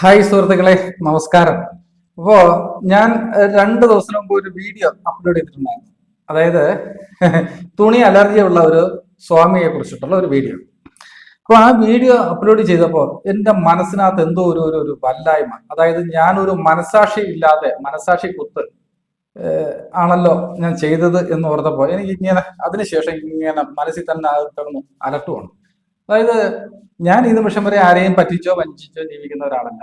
Hi സുഹൃത്തുക്കളെ നമസ്കാരം. അപ്പോ ഞാൻ രണ്ട് ദിവസം മുമ്പ് ഒരു വീഡിയോ അപ്ലോഡ് ചെയ്തിട്ടുണ്ടായിരുന്നു. അതായത് തുണി അലർജി ഉള്ള ഒരു സ്വാമിയെ കുറിച്ചിട്ടുള്ള ഒരു വീഡിയോ. അപ്പൊ ആ വീഡിയോ അപ്ലോഡ് ചെയ്തപ്പോൾ എന്റെ മനസ്സിനകത്ത് എന്തോ ഒരു ഒരു ഒരു വല്ലായ്മ. അതായത് ഞാനൊരു മനസാക്ഷി ഇല്ലാതെ മനസാക്ഷി കുത്ത് ആണല്ലോ ഞാൻ ചെയ്തത് എന്ന് ഓർത്തപ്പോ എനിക്ക് ഇങ്ങനെ അതിനുശേഷം ഇങ്ങനെ മനസ്സിൽ തന്നെ കിടന്ന് അലട്ടുവാണ്. അതായത് ഞാൻ ഈ നിമിഷം വരെ ആരെയും പറ്റിച്ചോ വഞ്ചിച്ചോ ജീവിക്കുന്ന ഒരാളല്ല.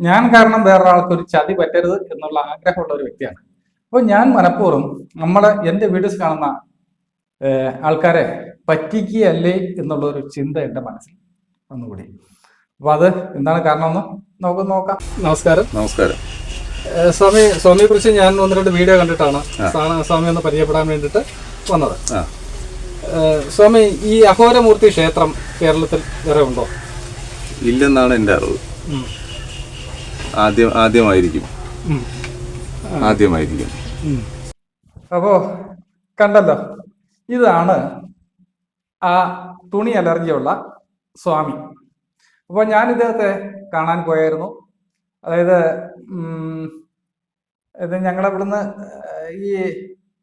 ഞാൻ കാരണം വേറൊരാൾക്ക് ഒരു ചതി പറ്റരുത് എന്നുള്ള ആഗ്രഹമുള്ള ഒരു വ്യക്തിയാണ്. അപ്പോൾ ഞാൻ മനഃപൂർവം നമ്മളെ എന്റെ വീഡിയോസ് കാണുന്ന ആൾക്കാരെ പറ്റിക്കുകയല്ലേ എന്നുള്ള ഒരു ചിന്ത എന്റെ മനസ്സിൽ ഒന്നുകൂടി അപ്പൊ അത് എന്താണ് കാരണമെന്ന് നമുക്ക് നോക്കാം. നമസ്കാരം. നമസ്കാരം. സ്വാമി സ്വാമിയെ കുറിച്ച് ഞാൻ ഒന്ന് രണ്ട് വീഡിയോ കണ്ടിട്ടാണ് സ്വാമി ഒന്ന് പരിചയപ്പെടാൻ വേണ്ടിയിട്ട് വന്നത്. സ്വാമി ഈ അഹോരമൂർത്തി ക്ഷേത്രം കേരളത്തിൽ വേറെ ഉണ്ടോ? ഇല്ലെന്നാണ് എന്റെ അറിവ്. ആദ്യം ആദ്യമായിരിക്കും. ആദ്യമായിരിക്കും. അപ്പോ കണ്ടല്ലോ. ഇതാണ് ആ തുണി അലർജിയുള്ള സ്വാമി. അപ്പോൾ ഞാൻ ഇദ്ദേഹത്തെ കാണാൻ പോയായിരുന്നു. അതായത് ഇത് ഞങ്ങളെ ഇവിടുന്ന് ഈ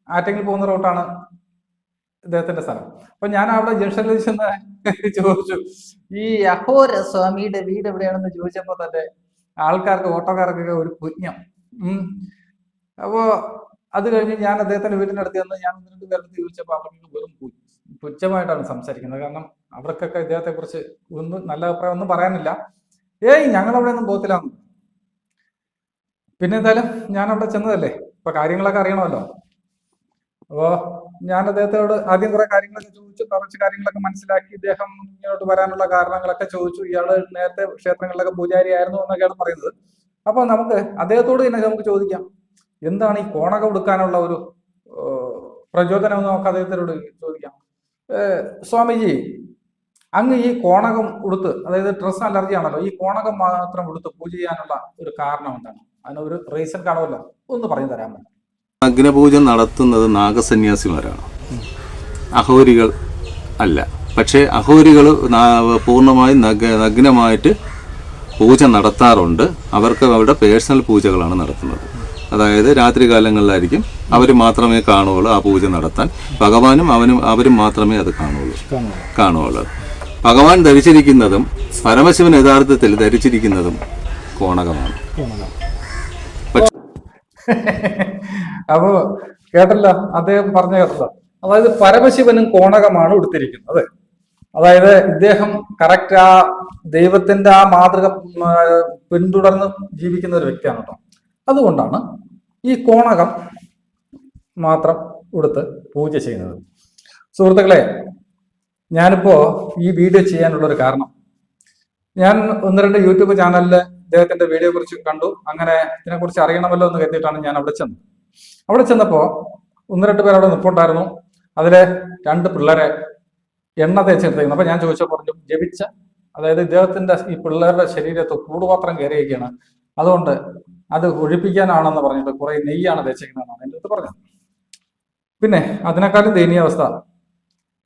ആറ്റെങ്കിൽ പോകുന്ന റൂട്ടാണ് ഇദ്ദേഹത്തിന്റെ സ്ഥലം. അപ്പൊ ഞാൻ അവിടെ ജംഗ്ഷനിൽ ചെന്ന് ചോദിച്ചു ഈ അഹോര സ്വാമിയുടെ വീട് എവിടെയാണെന്ന് ചോദിച്ചപ്പോ തന്നെ ആൾക്കാർക്ക് ഓട്ടോക്കാർക്കൊക്കെ ഒരു പുണ്യം അപ്പോ അത് കഴിഞ്ഞ് ഞാൻ അദ്ദേഹത്തിന്റെ വീടിന്റെ അടുത്ത് ചെന്ന് ഞാൻ ഒന്ന് രണ്ട് പേരുടെ ചോദിച്ചപ്പോൾ അവർക്ക് വെറും പുച്ഛമായിട്ടാണ് സംസാരിക്കുന്നത്. കാരണം അവർക്കൊക്കെ ഇദ്ദേഹത്തെ കുറിച്ച് ഒന്നും നല്ല അഭിപ്രായം ഒന്നും പറയാനില്ല. ഏയ് ഞങ്ങൾ അവിടെ ഒന്നും പോകത്തില്ല. പിന്നെ എന്തായാലും ഞാൻ അവിടെ ചെന്നതല്ലേ? ഇപ്പൊ കാര്യങ്ങളൊക്കെ അറിയണമല്ലോ. അപ്പോ ഞാൻ അദ്ദേഹത്തോട് ആദ്യം കുറെ കാര്യങ്ങളൊക്കെ ചോദിച്ചു. കുറച്ച് കാര്യങ്ങളൊക്കെ മനസ്സിലാക്കി ഇദ്ദേഹം ഇങ്ങോട്ട് വരാനുള്ള കാരണങ്ങളൊക്കെ ചോദിച്ചു. ഇയാൾ നേരത്തെ ക്ഷേത്രങ്ങളിലൊക്കെ പൂജാരി ആയിരുന്നു എന്നൊക്കെയാണ് പറയുന്നത്. അപ്പൊ നമുക്ക് അദ്ദേഹത്തോട് തന്നെ നമുക്ക് ചോദിക്കാം. എന്താണ് ഈ കോണക കൊടുക്കാനുള്ള ഒരു പ്രചോദനം എന്ന് നമുക്ക് അദ്ദേഹത്തിനോട് ചോദിക്കാം. സ്വാമിജി അങ്ങ് ഈ കോണകം ഉടുത്ത് അതായത് ഡ്രസ് അലർജി ആണല്ലോ ഈ കോണകം മാത്രം ഉടുത്ത് പൂജ ചെയ്യാനുള്ള ഒരു കാരണം എന്താണ്? അതിനൊരു റീസൺ കാണുമല്ലോ. ഒന്ന് പറഞ്ഞു തരാൻ പറ്റും അഗ്നപൂജ നടത്തുന്നത് നാഗസന്യാസിമാരാണ്. അഹോരികൾ അല്ല. പക്ഷേ അഹോരികൾ പൂർണമായും നഗ്ന നഗ്നമായിട്ട് പൂജ നടത്താറുണ്ട്. അവർക്ക് അവരുടെ പേഴ്സണൽ പൂജകളാണ് നടത്തുന്നത്. അതായത് രാത്രി കാലങ്ങളിലായിരിക്കും അവർ മാത്രമേ കാണുകയുള്ളൂ ആ പൂജ നടത്താൻ. ഭഗവാനും അവനും അവരും മാത്രമേ അത് കാണുകയുള്ളൂ. കാണുകയുള്ളൂ. ഭഗവാൻ ധരിച്ചിരിക്കുന്നതും പരമശിവൻ യഥാർത്ഥത്തിൽ ധരിച്ചിരിക്കുന്നതും കോണകമാണ്. അപ്പോ കേട്ടല്ല? അദ്ദേഹം പറഞ്ഞ കേട്ടല്ല. അതായത് പരമശിവനും കോണകമാണ് ഉടുത്തിരിക്കുന്നത്. അതായത് ഇദ്ദേഹം കറക്റ്റ് ആ ദൈവത്തിന്റെ ആ മാതൃക പിന്തുടർന്ന് ജീവിക്കുന്ന ഒരു വ്യക്തിയാണ് കേട്ടോ. അതുകൊണ്ടാണ് ഈ കോണകം മാത്രം ഉടുത്ത് പൂജ ചെയ്യുന്നത്. സുഹൃത്തുക്കളെ ഞാനിപ്പോ ഈ വീഡിയോ ചെയ്യാനുള്ളൊരു കാരണം. ഞാൻ ഒന്ന് രണ്ട് യൂട്യൂബ് ചാനലിൽ ഇദ്ദേഹത്തിന്റെ വീഡിയോ കുറിച്ച് കണ്ടു. അങ്ങനെ ഇതിനെക്കുറിച്ച് അറിയണമല്ലോ എന്ന് കരുതിയിട്ടാണ് ഞാൻ അവിടെ ചെന്നത്. അവിടെ ചെന്നപ്പോ ഒന്ന് രണ്ട് പേർ അവിടെ നിൽപ്പുണ്ടായിരുന്നു അതിലെ രണ്ട് പിള്ളേരെ എണ്ണ തേച്ചെടുത്തേക്കുന്നു അപ്പൊ ഞാൻ ചോദിച്ചപ്പോൾ പറഞ്ഞു ജപിച്ച അതായത് ഇദ്ദേഹത്തിന്റെ ഈ പിള്ളേരുടെ ശരീരത്ത് കൂടുപാത്രം കയറിയൊക്കെയാണ് അതുകൊണ്ട് അത് ഒഴിപ്പിക്കാനാണെന്ന് പറഞ്ഞിട്ട് കുറെ നെയ്യാണ് തേച്ചേക്കുന്നതെന്നാണ് എന്റെ അടുത്ത് പറഞ്ഞത്. പിന്നെ അതിനേക്കാളും ദയനീയാവസ്ഥ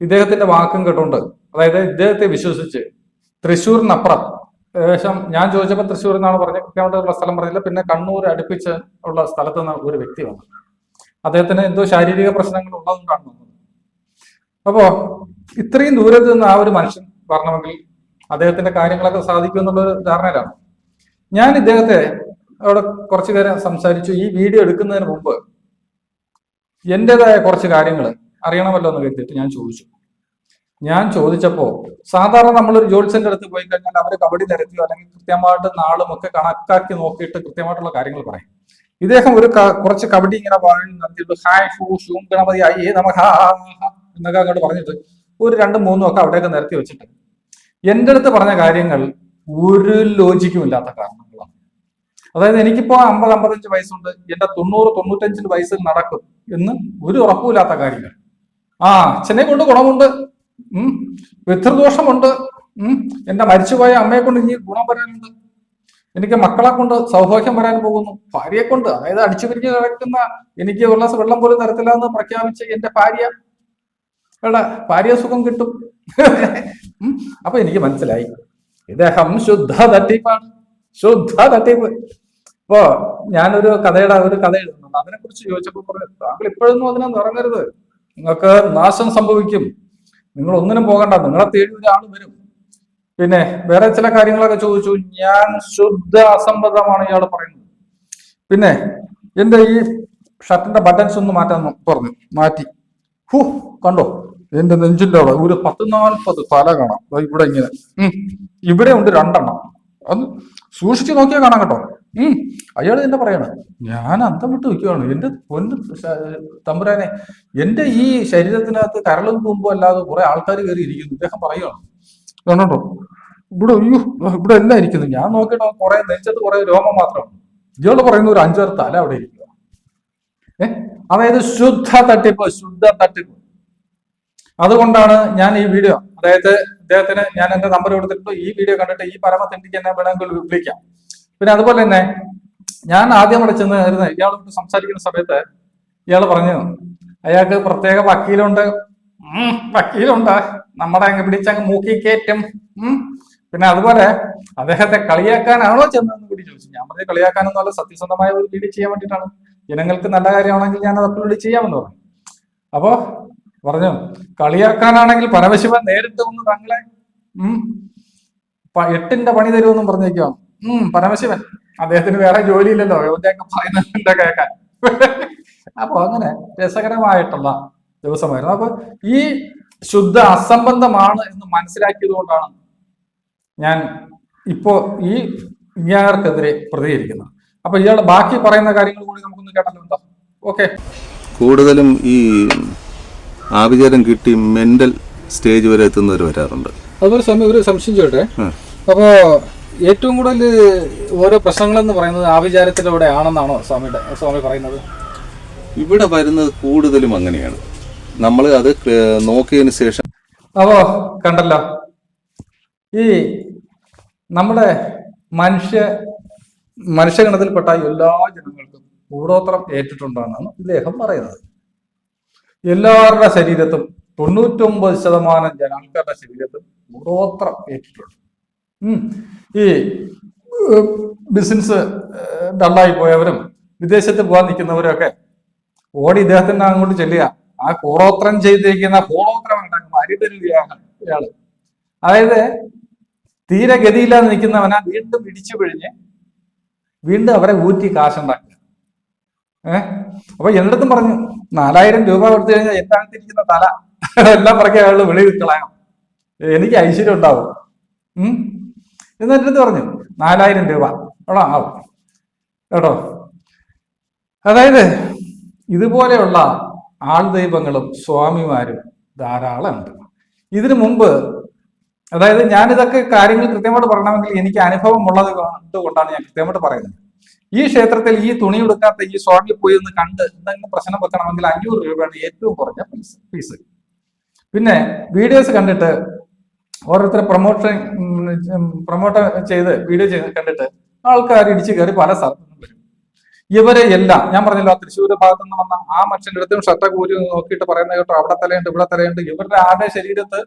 ഇദ്ദേഹത്തിന്റെ വാക്കും കേട്ടോണ്ട് അതായത് ഇദ്ദേഹത്തെ വിശ്വസിച്ച് തൃശ്ശൂരിനപ്പുറം ഏകദേശം ഞാൻ ചോദിച്ചപ്പോൾ തൃശ്ശൂർ എന്നാണ് പറഞ്ഞത് കൃത്യമായിട്ടുള്ള സ്ഥലം പറഞ്ഞില്ല. പിന്നെ കണ്ണൂർ അടുപ്പിച്ച് ഉള്ള സ്ഥലത്ത് നിന്ന് ഒരു വ്യക്തി വന്നു അദ്ദേഹത്തിന് എന്തോ ശാരീരിക പ്രശ്നങ്ങൾ ഉള്ളതുകൊണ്ടാണ് വന്നത് അപ്പോ ഇത്രയും ദൂരത്ത് നിന്ന് ആ ഒരു മനുഷ്യൻ വരണമെങ്കിൽ അദ്ദേഹത്തിന്റെ കാര്യങ്ങളൊക്കെ സാധിക്കും എന്നുള്ള ഒരു ധാരണയിലാണ്. ഞാൻ ഇദ്ദേഹത്തെ അവിടെ കുറച്ചു നേരം സംസാരിച്ചു. ഈ വീഡിയോ എടുക്കുന്നതിന് മുമ്പ് എന്റെതായ കുറച്ച് കാര്യങ്ങൾ അറിയണമല്ലോ എന്ന് കരുതിയിട്ട് ഞാൻ ചോദിച്ചു. ഞാൻ ചോദിച്ചപ്പോ സാധാരണ നമ്മളൊരു ജോത്സ്യന്റെ അടുത്ത് പോയി കഴിഞ്ഞാൽ അവർ കബഡി നിരത്തിയോ അല്ലെങ്കിൽ കൃത്യമായിട്ട് നാളും ഒക്കെ കണക്കാക്കി നോക്കിയിട്ട് കൃത്യമായിട്ടുള്ള കാര്യങ്ങൾ പറയും. ഇദ്ദേഹം ഒരു കുറച്ച് കബഡി ഇങ്ങനെ പറഞ്ഞു നടത്തിയിട്ട് ഹായ് ഫൂ ഷൂം ഗണപതി ആയി നമ ഹാ ഹാ, ഹാ എന്നൊക്കെ അങ്ങോട്ട് പറഞ്ഞിട്ട് ഒരു രണ്ടും മൂന്നും ഒക്കെ അവിടെയൊക്കെ നിരത്തി വെച്ചിട്ട്. എന്റെ അടുത്ത് പറഞ്ഞ കാര്യങ്ങൾ ഒരു ലോജിക്കും ഇല്ലാത്ത കാരണങ്ങളാണ്. അതായത് എനിക്കിപ്പോ അമ്പത് അമ്പത്തഞ്ച് വയസ്സുണ്ട്. എന്റെ തൊണ്ണൂറ് തൊണ്ണൂറ്റഞ്ചിന് വയസ്സിൽ നടക്കും എന്ന് ഒരു ഉറപ്പുമില്ലാത്ത കാര്യങ്ങൾ. ആ അച്ഛനെ കൊണ്ട് ഗുണമുണ്ട്. ഉം പിതൃദോഷമുണ്ട്. ഉം എന്റെ മരിച്ചുപോയ അമ്മയെ കൊണ്ട് ഇനി ഗുണം വരാനുണ്ട്. എനിക്ക് മക്കളെ കൊണ്ട് സൗഭാഗ്യം വരാൻ പോകുന്നു. ഭാര്യയെ കൊണ്ട് അതായത് അടിച്ചു പിരിഞ്ഞ് കിടക്കുന്ന എനിക്ക് ഗ്ലാസ് വെള്ളം പോലും തരത്തില്ല എന്ന് പ്രഖ്യാപിച്ച് എന്റെ ഭാര്യ. എടാ ഭാര്യ സുഖം കിട്ടും. അപ്പൊ എനിക്ക് മനസ്സിലായി. ഇദ്ദേഹം ശുദ്ധ തട്ടിപ്പാണ്. ശുദ്ധ തട്ടിപ്പ്. ഇപ്പോ ഞാനൊരു കഥയുടെ ഒരു കഥ എഴുതുന്നുണ്ട്. അതിനെ കുറിച്ച് ചോദിച്ചപ്പോൾ പറഞ്ഞു താങ്കൾ ഇപ്പോഴൊന്നും അതിനെ നിറങ്ങരുത്. നിങ്ങൾക്ക് നാശം സംഭവിക്കും. നിങ്ങൾ ഒന്നിനും പോകണ്ട. നിങ്ങളെ തേടി ഒരാൾ വരും. പിന്നെ വേറെ ചില കാര്യങ്ങളൊക്കെ ചോദിച്ചു. ഞാൻ ശുദ്ധ അസംബന്ധമാണ് ഇയാൾ പറയുന്നത്. പിന്നെ എന്റെ ഈ ഷർട്ടിന്റെ ബട്ടൺസ് ഒന്ന് മാറ്റാൻ പറഞ്ഞു മാറ്റി. ഹൂ കണ്ടോ? എന്റെ നെഞ്ചിന്റെ അവിടെ ഒരു പത്ത് നാൽപ്പത് തല കാണാം. ഇവിടെ ഇങ്ങനെ. ഇവിടെ ഉണ്ട് രണ്ടെണ്ണം. അത് സൂക്ഷിച്ചു നോക്കിയാൽ കാണാം കേട്ടോ. ഉം. അയാൾ തന്നെ പറയണ ഞാൻ അന്തം വിട്ട് നിൽക്കുകയാണ് എന്റെ പൊന്ന് തമ്പുരാനെ എന്റെ ഈ ശരീരത്തിനകത്ത് കരളും തുമ്പും അല്ലാതെ കുറെ ആൾക്കാർ കയറി ഇരിക്കുന്നു. ഇദ്ദേഹം പറയുകയാണ് കണ്ടോ ഇവിടെ അയ്യോ ഇവിടെ എല്ലാം ഇരിക്കുന്നു. ഞാൻ നോക്കിയിട്ട് കുറെ നെഞ്ചത്ത് കുറെ രോമം മാത്രം. ഇയാൾ പറയുന്ന ഒരു അഞ്ചാറ് തല അവിടെ ഇരിക്കുക. ഏ? അതായത് ശുദ്ധ തട്ടിപ്പ് ശുദ്ധ തട്ടിപ്പ്. അതുകൊണ്ടാണ് ഞാൻ ഈ വീഡിയോ അതായത് അദ്ദേഹത്തിന് ഞാൻ എന്റെ നമ്പർ കൊടുത്തിട്ട് ഈ വീഡിയോ കണ്ടിട്ട് ഈ പരമത്തിന്റെ എന്നെ വേണമെങ്കിൽ വിളിക്കാം. പിന്നെ അതുപോലെ തന്നെ ഞാൻ ആദ്യം അവിടെ ചെന്ന് ഇയാളോട് സംസാരിക്കുന്ന സമയത്ത് ഇയാൾ പറഞ്ഞു അയാൾക്ക് പ്രത്യേക വക്കീലുണ്ട്. വക്കീലുണ്ട്. നമ്മുടെ അങ്ങ് പിടിച്ചങ്ങ് മൂക്കി കയറ്റും. പിന്നെ അതുപോലെ അദ്ദേഹത്തെ കളിയാക്കാനാണോ ചെന്നതെന്ന് കൂടി ചോദിച്ചു. ഞാൻ പറഞ്ഞ കളിയാക്കാനൊന്നും കളിയാക്കാനൊന്നുമല്ല സത്യസന്ധമായ ഒരു രീതി ചെയ്യാൻ വേണ്ടിയിട്ടാണ്. ജനങ്ങൾക്ക് നല്ല കാര്യമാണെങ്കിൽ ഞാൻ അത് അപ്ലോഡ് ചെയ്യാമെന്ന് പറഞ്ഞു. അപ്പോ പറഞ്ഞു കളിയാക്കാനാണെങ്കിൽ പരമശിവൻ നേരിട്ട് വന്ന് തങ്ങളെ ഉം എട്ടിന്റെ പണി തരുമെന്നും പറഞ്ഞേക്കോ ഉം പരമശിവൻ അദ്ദേഹത്തിന് വേറെ ജോലിയില്ലല്ലോ. എവിടെയൊക്കെ പറയുന്നത് കേൾക്കാൻ? അപ്പൊ അങ്ങനെ രസകരമായിട്ടുള്ള ദിവസമായിരുന്നു. അപ്പൊ ഈ ശുദ്ധ അസംബന്ധമാണ് എന്ന് മനസ്സിലാക്കിയത് കൊണ്ടാണ് ഞാൻ ഇപ്പോ ഈ ഇയാൾക്കെതിരെ പ്രതികരിക്കുന്നത്. അപ്പൊ ഇയാൾ ബാക്കി പറയുന്ന കാര്യങ്ങൾ കൂടി നമുക്കൊന്ന് കേട്ടല്ലോ. എന്താ ഓക്കെ. കൂടുതലും ഈ ആഭിചാരം കിട്ടി മെന്റൽ സ്റ്റേജ് വരെ എത്തുന്നവർ വരാറുണ്ട്. അതുപോലെ സ്വാമി ഒരു സംശയം ചോട്ടെ. അപ്പോ ഏറ്റവും കൂടുതൽ ഓരോ പ്രശ്നങ്ങളെന്ന് പറയുന്നത് ആഭിചാരത്തിലൂടെ ആണെന്നാണോ സ്വാമിയുടെ സ്വാമി പറയുന്നത്? ഇവിടെ വരുന്നത് കൂടുതലും അങ്ങനെയാണ്. നമ്മൾ അത് നോക്കിയതിനു ശേഷം അപ്പോ കണ്ടല്ലോ. ഈ നമ്മുടെ മനുഷ്യ മനുഷ്യഗണത്തിൽപ്പെട്ട എല്ലാ ജനങ്ങൾക്കും കൂടോത്രം ഏറ്റിട്ടുണ്ടെന്നാണ് ഇദ്ദേഹം പറയുന്നത്. എല്ലാവരുടെ ശരീരത്തും തൊണ്ണൂറ്റൊമ്പത് ശതമാനം ജനാൾക്കാരുടെ ശരീരത്തും കൂടോത്രം ഏറ്റിട്ടുണ്ട്. ഈ ബിസിനസ് ഡള്ളായി പോയവരും വിദേശത്ത് പോകാൻ നിൽക്കുന്നവരൊക്കെ ഓടി ഇദ്ദേഹത്തിന്റെ അങ്ങോട്ട് ചെല്ലുക. ആ കൂറോത്രം ചെയ്തിരിക്കുന്ന കൂടോത്രം ഉണ്ടാക്കുന്ന അരിതരുകയാണ് ഇയാൾ. അതായത് തീരെ നിൽക്കുന്നവനെ വീണ്ടും ഇടിച്ചു പിഴിഞ്ഞ് വീണ്ടും അവരെ ഊറ്റി കാശുണ്ടാക്കുക. ഏഹ് അപ്പൊ എന്നിടത്തും പറഞ്ഞു നാലായിരം രൂപ കൊടുത്തു കഴിഞ്ഞാൽ എന്റെ തല. എല്ലാം പറക്കി അയാൾ വെളിയിൽ കളയാം എനിക്ക് ഐശ്വര്യം ഉണ്ടാവും. ഉം? എന്നിട്ട് പറഞ്ഞു നാലായിരം രൂപ. എടാ ആവും. കേട്ടോ? അതായത് ഇതുപോലെയുള്ള ആൾ ദൈവങ്ങളും സ്വാമിമാരും ധാരാളമുണ്ട്. ഇതിനു മുമ്പ് അതായത് ഞാനിതൊക്കെ കാര്യങ്ങൾ കൃത്യമായിട്ട് പറയണമെങ്കിൽ എനിക്ക് അനുഭവം ഉള്ളത് കൊണ്ടാണ് ഞാൻ കൃത്യമായിട്ട് പറയുന്നത്. ഈ ക്ഷേത്രത്തിൽ ഈ തുണി എടുക്കാത്ത ഈ സ്വാമി പോയി ഒന്ന് കണ്ട് എന്തെങ്കിലും പ്രശ്നം വെക്കണമെങ്കിൽ അഞ്ഞൂറ് രൂപയാണ് ഏറ്റവും കുറഞ്ഞ ഫീസ് ഫീസ് പിന്നെ വീഡിയോസ് കണ്ടിട്ട് ഓരോരുത്തരെ പ്രൊമോഷൻ പ്രൊമോട്ട് ചെയ്ത് വീഡിയോ ചെയ്ത് കണ്ടിട്ട് ആൾക്കാർ ഇടിച്ചു കയറി പല സ്ഥലത്തുനിന്നും വരും ഇവരെ എല്ലാം ഞാൻ പറഞ്ഞല്ലോ തൃശ്ശൂർ ഭാഗത്തു നിന്ന് വന്ന ആ മനുഷ്യന്റെ അടുത്തും ഷർട്ടൊക്കെ ഊരി നോക്കിയിട്ട് പറയുന്ന കേട്ടോ അവിടെ തലയുണ്ട് ഇവിടെ തലയുണ്ട് ഇവരുടെ ആരുടെ ശരീരത്ത്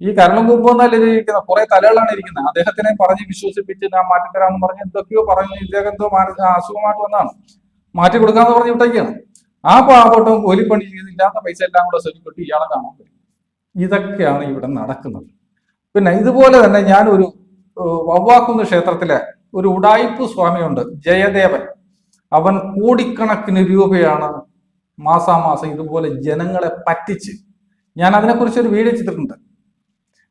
ഈ കരളും കുമ്പൊന്നല്ല ഇരിക്കുന്ന കുറെ തലകളാണ് ഇരിക്കുന്നത്. അദ്ദേഹത്തിനെ പറഞ്ഞ് വിശ്വസിപ്പിച്ച് ഞാൻ മാറ്റിത്തരാമെന്ന് പറഞ്ഞ് എന്തൊക്കെയോ പറഞ്ഞ്. ഇദ്ദേഹം എന്തോ അസുഖമായിട്ട് വന്നാണ്. മാറ്റി കൊടുക്കാന്ന് പറഞ്ഞ് വിട്ടേക്കാണ്. ആ പാവട്ടവും കൂലിപ്പണി ഇല്ലാത്ത പൈസ എല്ലാം കൂടെ സ്വരുക്കൊട്ടി ഇയാളെ കാണാൻ പറ്റും. ഇതൊക്കെയാണ് ഇവിടെ നടക്കുന്നത്. പിന്നെ ഇതുപോലെ തന്നെ ഞാനൊരു വവ്വാക്കുന്ന് ക്ഷേത്രത്തിലെ ഒരു ഉടായിപ്പ് സ്വാമിയുണ്ട് ജയദേവൻ. അവൻ കോടിക്കണക്കിന് രൂപയാണ് മാസാമാസം ഇതുപോലെ ജനങ്ങളെ പറ്റിച്ച് ഞാൻ അതിനെക്കുറിച്ച് ഒരു വീഡിയോ ചെയ്തിട്ടുണ്ട്.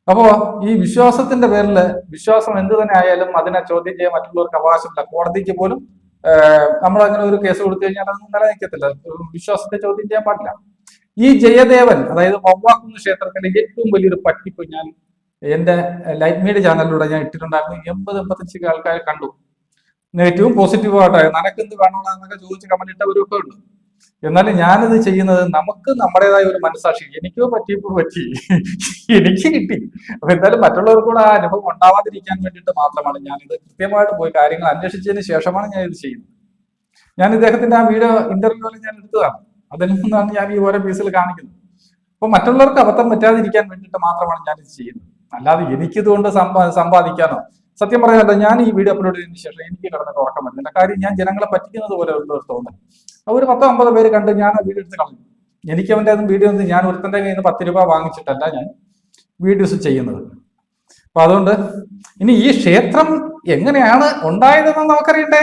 അപ്പോ ഈ വിശ്വാസത്തിന്റെ പേരിൽ വിശ്വാസം എന്ത് തന്നെ ആയാലും അതിനെ ചോദ്യം ചെയ്യാൻ മറ്റുള്ളവർക്ക് അവകാശമില്ല. കോടതിക്ക് പോലും നമ്മൾ അങ്ങനെ ഒരു കേസ് കൊടുത്തു കഴിഞ്ഞാൽ അതൊന്നും നിലനിൽക്കത്തില്ല. വിശ്വാസത്തെ ചോദ്യം ചെയ്യാൻ പാടില്ല. ഈ ജയദേവൻ അതായത് വവ്വാക്കുന്ന് ക്ഷേത്രത്തിന്റെ ഏറ്റവും വലിയൊരു പറ്റിപ്പ് ഞാൻ എന്റെ ലൈറ്റ് മീഡിയ ചാനലിലൂടെ ഞാൻ ഇട്ടിട്ടുണ്ടായിരുന്നു. എൺപത് എൺപത്തഞ്ച് ആൾക്കാർ കണ്ടു. നെഗറ്റീവും പോസിറ്റീവും ആയിട്ട് നിനക്ക് എന്ത് വേണോടാ എന്നൊക്കെ ചോദിച്ച് കമന്റ് ഇട്ടവരൊക്കെ ഉണ്ട്. എന്നാലും ഞാനിത് ചെയ്യുന്നത് നമുക്ക് നമ്മുടേതായ ഒരു മനസ്സാക്ഷി. എനിക്കോ പറ്റിയപ്പോൾ പറ്റി. എനിക്ക് കിട്ടി. അപ്പൊ എന്തായാലും മറ്റുള്ളവർക്ക് കൂടെ ആ അനുഭവം ഉണ്ടാവാതിരിക്കാൻ വേണ്ടിയിട്ട് മാത്രമാണ് ഞാനിത് കൃത്യമായിട്ട് പോയി കാര്യങ്ങൾ അന്വേഷിച്ചതിന് ശേഷമാണ് ഞാൻ ഇത് ചെയ്യുന്നത്. ഞാൻ ഇദ്ദേഹത്തിന്റെ ആ വീഡിയോ ഇന്റർവ്യൂവിൽ ഞാൻ എടുത്തതാണ്. അതിൽ നിന്നാണ് ഞാൻ ഈ ഓരോ പീസിൽ കാണിക്കുന്നത്. അപ്പൊ മറ്റുള്ളവർക്ക് അബദ്ധം പറ്റാതിരിക്കാൻ വേണ്ടിയിട്ട് മാത്രമാണ് ഞാൻ ഇത് ചെയ്യുന്നത്. അല്ലാതെ എനിക്കിതുകൊണ്ട് സമ്പാ സമ്പാദിക്കാനോ സത്യം പറയാനല്ല ഞാൻ ഈ വീഡിയോ അപ്ലോഡ് ചെയ്തതിനു ശേഷം എനിക്ക് കിടന്നിട്ട് ഉറക്കം വരുന്നില്ല കാര്യം ഞാൻ ജനങ്ങളെ പറ്റിക്കുന്നത് പോലെ ഒരു തോന്നൽ. അവർ പത്തോ അമ്പതോ പേര് കണ്ട് ഞാൻ ആ വീഡിയോ എടുത്ത് കളഞ്ഞു. എനിക്ക് അവന്റെ അതും വീഡിയോ ഒന്നും ഞാൻ ഒരുത്തന്റെ കയ്യിൽ നിന്ന് പത്ത് രൂപ വാങ്ങിച്ചിട്ടല്ല ഞാൻ വീഡിയോസ് ചെയ്യുന്നത്. അപ്പൊ അതുകൊണ്ട് ഇനി ഈ ക്ഷേത്രം എങ്ങനെയാണ് ഉണ്ടായതെന്ന് നമുക്കറിയണ്ടേ?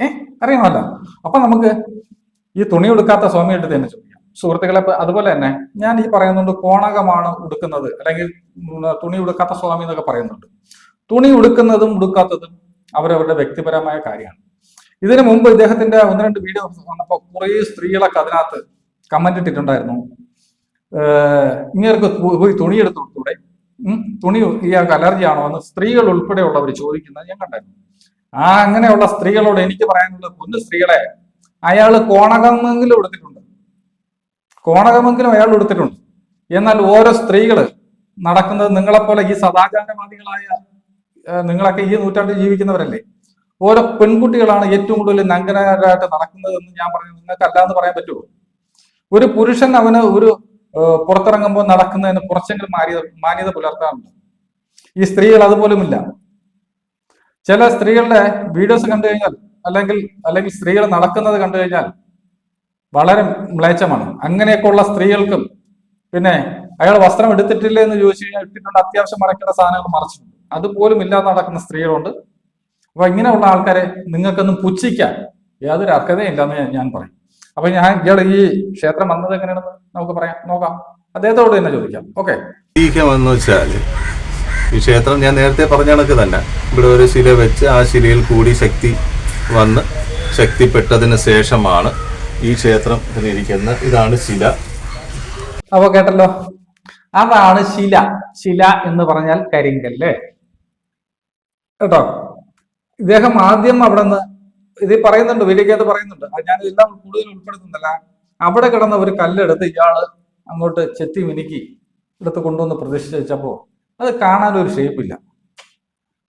ഏ അറിയണമല്ലോ. അപ്പൊ നമുക്ക് ഈ തുണി ഉടുക്കാത്ത സ്വാമിയുടെ തന്നെ ചോദിക്കാം. സുഹൃത്തുക്കളെ അതുപോലെ തന്നെ ഞാൻ ഈ പറയുന്നുണ്ട് കോണകമാണ് ഉടുക്കുന്നത് അല്ലെങ്കിൽ തുണി ഉടുക്കാത്ത സ്വാമി എന്നൊക്കെ പറയുന്നുണ്ട്. തുണി ഉടുക്കുന്നതും ഉടുക്കാത്തതും അവരവരുടെ വ്യക്തിപരമായ കാര്യമാണ്. ഇതിനു മുമ്പ് ഇദ്ദേഹത്തിന്റെ ഒന്ന് രണ്ട് വീഡിയോ വന്നപ്പോൾ കുറേ സ്ത്രീകളൊക്കെ അതിനകത്ത് കമന്റ് ഇട്ടിട്ടുണ്ടായിരുന്നു. ഇങ്ങനെയൊക്കെ പോയി തുണി എടുത്ത് കൊടുത്തൂടെ തുണി ഇയാൾക്ക് അലർജി ആണോ എന്ന് സ്ത്രീകൾ ഉൾപ്പെടെയുള്ളവർ ചോദിക്കുന്നത് ഞാൻ കണ്ടായിരുന്നു. ആ അങ്ങനെയുള്ള സ്ത്രീകളോട് എനിക്ക് പറയാനുള്ളത് കുഞ്ഞു സ്ത്രീകളെ അയാൾ കോണകമെങ്കിലും എടുത്തിട്ടുണ്ട് കോണകമെങ്കിലും അയാൾ എടുത്തിട്ടുണ്ട് എന്നാൽ ഓരോ സ്ത്രീകൾ നടക്കുന്നത് നിങ്ങളെപ്പോലെ ഈ സദാചാരവാദികളായ നിങ്ങളൊക്കെ ഈ നൂറ്റാണ്ടിൽ ജീവിക്കുന്നവരല്ലേ? ഓരോ പെൺകുട്ടികളാണ് ഏറ്റവും കൂടുതൽ നങ്കനായിട്ട് നടക്കുന്നത് എന്ന് ഞാൻ പറഞ്ഞു. നിങ്ങൾക്കല്ല അല്ലാന്ന് പറയാൻ പറ്റുമോ? ഒരു പുരുഷൻ അവന് ഒരു പുറത്തിറങ്ങുമ്പോൾ നടക്കുന്നതിന് കുറച്ചെങ്കിലും മാന്യത മാന്യത പുലർത്താറുണ്ട്. ഈ സ്ത്രീകൾ അതുപോലുമില്ല. ചില സ്ത്രീകളുടെ വീഡിയോസ് കണ്ടു കഴിഞ്ഞാൽ അല്ലെങ്കിൽ അല്ലെങ്കിൽ സ്ത്രീകൾ നടക്കുന്നത് കണ്ടു കഴിഞ്ഞാൽ വളരെ മ്ലേച്ഛമാണ്. അങ്ങനെയൊക്കെയുള്ള സ്ത്രീകൾക്കും പിന്നെ അയാൾ വസ്ത്രം എടുത്തിട്ടില്ലേ എന്ന് ചോദിച്ചു കഴിഞ്ഞാൽ ഇട്ടിട്ടുണ്ട് അത്യാവശ്യം മറക്കേണ്ട സാധനങ്ങൾ മറച്ചിട്ടുണ്ട്. അതുപോലും ഇല്ലാതെ നടക്കുന്ന സ്ത്രീകളുണ്ട്. അപ്പൊ ഇങ്ങനെയുള്ള ആൾക്കാരെ നിങ്ങൾക്കൊന്നും പുച്ഛിക്കാൻ യാതൊരു അർഹതയും ഇല്ലെന്ന് ഞാൻ- പറയും. അപ്പൊ ഞാൻ ഇയാൾ ഈ ക്ഷേത്രം വന്നത് എങ്ങനെയാണെന്ന് നമുക്ക് പറയാം. നോക്കാം. അദ്ദേഹത്തോട് തന്നെ ചോദിക്കാം. ഓക്കെ. എന്ന് വെച്ചാൽ ഈ ക്ഷേത്രം ഞാൻ നേരത്തെ പറഞ്ഞ കണക്ക് തന്നെ. ഇവിടെ ഒരു ശില വെച്ച് ആ ശിലയിൽ കൂടി ശക്തി വന്ന് ശക്തിപ്പെട്ടതിന് ശേഷമാണ് ഈ ക്ഷേത്രം ഇരിക്കുന്ന ഇതാണ് ശില. അപ്പൊ കേട്ടല്ലോ. അതാണ് ശില. ശില എന്ന് പറഞ്ഞാൽ കരിങ്കല്ല്. കേട്ടോ. ഇദ്ദേഹം ആദ്യം അവിടെ നിന്ന് ഇത് പറയുന്നുണ്ട് വീഡിയോക്കകത്ത് പറയുന്നുണ്ട്. ഞാൻ ഇതെല്ലാം കൂടുതൽ ഉൾപ്പെടുത്തുന്നില്ല. അവിടെ കിടന്ന ഒരു കല്ലെടുത്ത് ഇയാൾ അങ്ങോട്ട് ചെത്തി മിനുക്കി എടുത്ത് കൊണ്ടുവന്ന് പ്രതിഷ്ഠിച്ച് വെച്ചപ്പോ അത് കാണാൻ ഒരു ഷേപ്പില്ല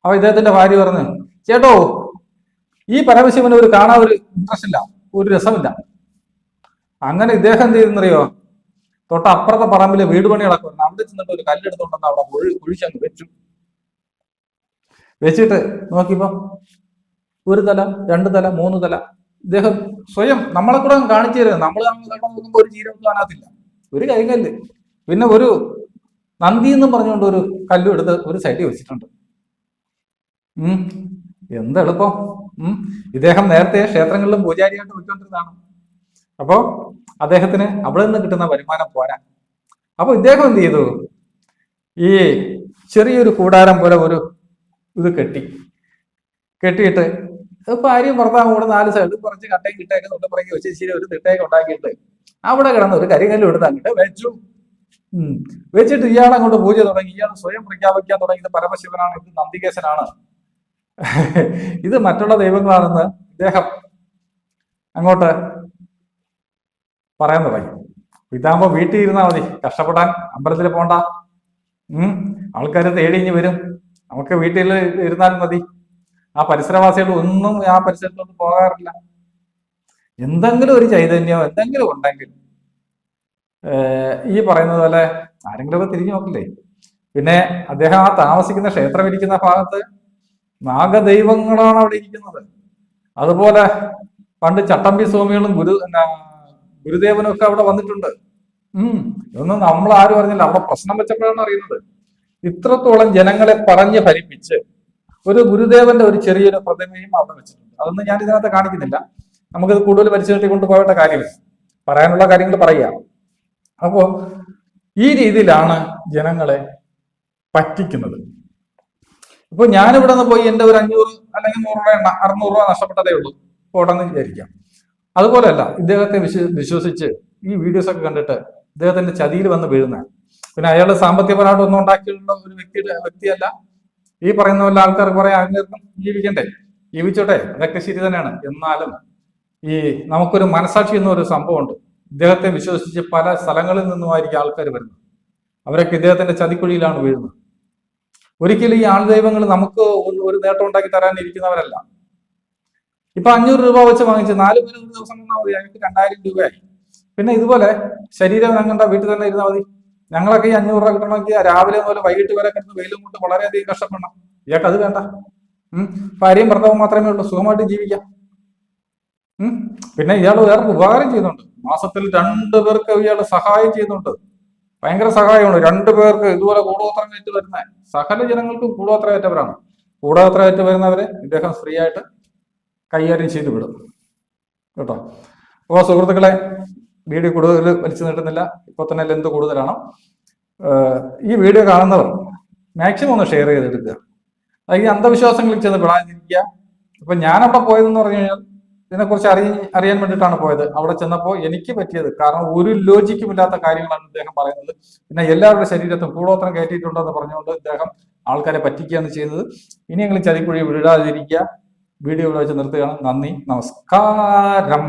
അപ്പൊ ഇദ്ദേഹത്തിന്റെ ഭാര്യ പറഞ്ഞു ചേട്ടോ ഈ പരമശിവന് ഒരു കാണാൻ ഒരു ഇൻട്രസ്റ്റ് ഇല്ല ഒരു രസമില്ല. അങ്ങനെ ഇദ്ദേഹം എന്ത് ചെയ്തെന്നറിയോ തൊട്ടപ്പുറത്തെ പറമ്പിലെ വീട് പണി നടക്കുന്നു അവിടെ ചെന്നിട്ട് ഒരു കല്ലെടുത്തോണ്ടെന്ന് അവിടെ കുഴി കുഴിച്ചങ്ങ് വെച്ചു. വെച്ചിട്ട് നോക്കിയപ്പോ ഒരു തല രണ്ട് തല മൂന്ന് തല. ഇദ്ദേഹം സ്വയം നമ്മളെ കൂടെ കാണിച്ചു തരുന്നത് നമ്മൾ നോക്കുമ്പോൾ ഒരു ജീരൊന്നും കാണാത്തില്ല. ഒരു കൈകല്ല് പിന്നെ ഒരു നന്ദി എന്നും പറഞ്ഞുകൊണ്ട് ഒരു കല്ലും എടുത്ത് ഒരു സൈഡിൽ വെച്ചിട്ടുണ്ട്. ഉം. എന്തെളുപ്പം ഉം. ഇദ്ദേഹം നേരത്തെ ക്ഷേത്രങ്ങളിലും പൂജാരിയായിട്ട് പോയിക്കൊണ്ടിരുന്നതാണ് അപ്പോ അദ്ദേഹത്തിന് അവിടെ നിന്ന് കിട്ടുന്ന വരുമാനം പോരാ. അപ്പൊ ഇദ്ദേഹം എന്ത് ചെയ്തു? ഈ ചെറിയൊരു കൂടാരം പോലെ ഒരു ഇത് കെട്ടി. കെട്ടിയിട്ട് ഭാര്യയും ഭർത്താവും കൂടെ നാല് സൈഡിൽ കുറച്ച് കട്ടയും കിട്ടയൊക്കെ തൊട്ട് പുറകെ വെച്ച് ശരി ഒരു തിട്ടയൊക്കെ ഉണ്ടാക്കിയിട്ട് അവിടെ കിടന്ന് ഒരു കരികല്ലും എടുത്ത് അങ്ങോട്ട് വെച്ചു. വെച്ചിട്ട് ഇയാൾ അങ്ങോട്ട് പൂജ തുടങ്ങി. ഇയാൾ സ്വയം പ്രഖ്യാപിക്കാൻ തുടങ്ങിയത് പരമശിവനാണ് ഇത് നന്ദികേശനാണ്. ഇത് മറ്റുള്ള ദൈവങ്ങളാണെന്ന് ഇദ്ദേഹം അങ്ങോട്ട് പറയാൻ തുടങ്ങി. ഇതാകുമ്പോ വീട്ടിൽ ഇരുന്നാൽ മതി. കഷ്ടപ്പെടാൻ അമ്പലത്തിൽ പോണ്ട. ആൾക്കാർ തേടി ഇഞ്ഞ് വരും. നമുക്ക് വീട്ടിൽ ഇരുന്നാൽ മതി. ആ പരിസരവാസികൾ ഒന്നും ആ പരിസരത്തോട്ട് പോകാറില്ല. എന്തെങ്കിലും ഒരു ചൈതന്യം എന്തെങ്കിലും ഉണ്ടെങ്കിൽ ഈ പറയുന്നത് പോലെ ആരെങ്കിലും തിരിഞ്ഞു നോക്കില്ലേ? പിന്നെ അദ്ദേഹം ആ താമസിക്കുന്ന ക്ഷേത്രം ഇരിക്കുന്ന ഭാഗത്ത് നാഗദൈവങ്ങളാണ് അവിടെ ഇരിക്കുന്നത്. അതുപോലെ പണ്ട് ചട്ടമ്പി സ്വാമികളും ഗുരു ഗുരുദേവനും ഒക്കെ അവിടെ വന്നിട്ടുണ്ട്. ഉം ഇതൊന്നും നമ്മൾ ആരും അറിഞ്ഞില്ല. അവിടെ പ്രശ്നം വെച്ചപ്പോഴാണ് അറിയുന്നത്. ഇത്രത്തോളം ജനങ്ങളെ പറഞ്ഞ് ഫലിപ്പിച്ച് ഒരു ഗുരുദേവന്റെ ഒരു ചെറിയൊരു പ്രതിമയും അവിടെ വെച്ചിട്ടുണ്ട്. അതൊന്നും ഞാൻ ഇതിനകത്ത് കാണിക്കുന്നില്ല. നമുക്കത് കൂടുതൽ പരിശോധിച്ച് കൊണ്ടുപോകേണ്ട കാര്യമില്ല. പറയാനുള്ള കാര്യങ്ങൾ പറയുക. അപ്പോ ഈ രീതിയിലാണ് ജനങ്ങളെ പറ്റിക്കുന്നത്. ഇപ്പൊ ഞാനിവിടെ നിന്ന് പോയി എന്റെ ഒരു അഞ്ഞൂറ് അല്ലെങ്കിൽ നൂറ് രൂപ എണ്ണ അറുന്നൂറ് രൂപ നഷ്ടപ്പെട്ടതേ ഉള്ളൂ. പോടെന്ന് വിചാരിക്കാം അതുപോലെയല്ല ഇദ്ദേഹത്തെ വിശ്വ വിശ്വസിച്ച് ഈ വീഡിയോസ് ഒക്കെ കണ്ടിട്ട് ഇദ്ദേഹത്തിന്റെ ചതിയിൽ വന്ന് വീഴുന്ന പിന്നെ അയാൾ സാമ്പത്തികപരമായിട്ട് ഒന്നും ഉണ്ടാക്കിയിട്ടുള്ള ഒരു വ്യക്തിയുടെ വ്യക്തിയല്ല. ഈ പറയുന്ന പോലെ ആൾക്കാർ കുറെ ആൾക്കാർക്കും ജീവിക്കണ്ടേ? ജീവിച്ചോട്ടെ? അതൊക്കെ ശരി തന്നെയാണ്. എന്നാലും ഈ നമുക്കൊരു മനസാക്ഷി എന്നൊരു സംഭവമുണ്ട്. ഇദ്ദേഹത്തെ വിശ്വസിച്ച് പല സ്ഥലങ്ങളിൽ നിന്നുമായിരിക്കും ആൾക്കാർ വരുന്നത്. അവരൊക്കെ ഇദ്ദേഹത്തിന്റെ ചതിക്കുഴിയിലാണ് വീഴുന്നത്. ഒരിക്കലും ഈ ആൾദൈവങ്ങൾ നമുക്ക് ഒരു- ഒരു നേട്ടം ഉണ്ടാക്കി തരാൻ ഇരിക്കുന്നവരല്ല ഇപ്പൊ അഞ്ഞൂറ് രൂപ വെച്ച് വാങ്ങിച്ച് നാല് പേര് ഒരു ദിവസം വന്നാൽ മതി. ഞങ്ങൾക്ക് രണ്ടായിരം രൂപയായി. പിന്നെ ഇതുപോലെ ശരീരം ഞങ്ങളുടെ വീട്ടിൽ തന്നെ ഇരുന്നാൽ മതി. ഞങ്ങളൊക്കെ ഈ അഞ്ഞൂറ് രൂപ കിട്ടണമെങ്കിൽ രാവിലെ മുതൽ വൈകിട്ട് വരെ കിടന്ന് വെയിലും കൊണ്ട് വളരെയധികം കഷ്ടപ്പെടണം. ഇയാൾക്ക് അത് വേണ്ട. ഭാര്യയും ഭർത്താവും മാത്രമേ ഉള്ളൂ. സുഖമായിട്ട് ജീവിക്കാം. പിന്നെ ഇയാൾ വേറെ ഉപകാരം ചെയ്യുന്നുണ്ട്. മാസത്തിൽ രണ്ടു പേർക്ക് ഇയാൾ സഹായം ചെയ്യുന്നുണ്ട്. ഭയങ്കര സഹായമാണ്. രണ്ടു പേർക്ക് ഇതുപോലെ കൂടോത്രം കയറ്റി വരുന്ന സകല ജനങ്ങൾക്കും കൂടോത്രയേറ്റവരാണ് കൂടോത്രയേറ്റ് വരുന്നവരെ ഇദ്ദേഹം ഫ്രീ ആയിട്ട് കൈകാര്യം ചെയ്തു വിടും. കേട്ടോ. അപ്പോൾ സുഹൃത്തുക്കളെ വീഡിയോ കൂടുതൽ വലിച്ചു നീട്ടുന്നില്ല. ഇപ്പൊ തന്നെ ലെന്ത് കൂടുതലാണ്. ഈ വീഡിയോ കാണുന്നവർ മാക്സിമം ഒന്ന് ഷെയർ ചെയ്തെടുക്കുക. അതായത് അന്ധവിശ്വാസങ്ങളിൽ ചെന്ന് പെടാതിരിക്കുക. ഇപ്പൊ ഞാൻ അവിടെ പോയതെന്ന് പറഞ്ഞു കഴിഞ്ഞാൽ ഇതിനെക്കുറിച്ച് അറിയ അറിയാൻ വേണ്ടിയിട്ടാണ് പോയത്. അവിടെ ചെന്നപ്പോൾ എനിക്ക് പറ്റിയത് കാരണം ഒരു ലോജിക്കും ഇല്ലാത്ത കാര്യങ്ങളാണ് ഇദ്ദേഹം പറയുന്നത്. പിന്നെ എല്ലാവരുടെ ശരീരത്തും കൂടോത്രം കയറ്റിയിട്ടുണ്ടെന്ന് പറഞ്ഞുകൊണ്ട് ഇദ്ദേഹം ആൾക്കാരെ പറ്റിക്കുകയാണ് ചെയ്യുന്നത്. ഇനിയെങ്കിലും ചതിക്കുഴി വിടാതിരിക്കുക. വീഡിയോ വെച്ച് നിർത്തുകയാണ്. നന്ദി. നമസ്കാരം.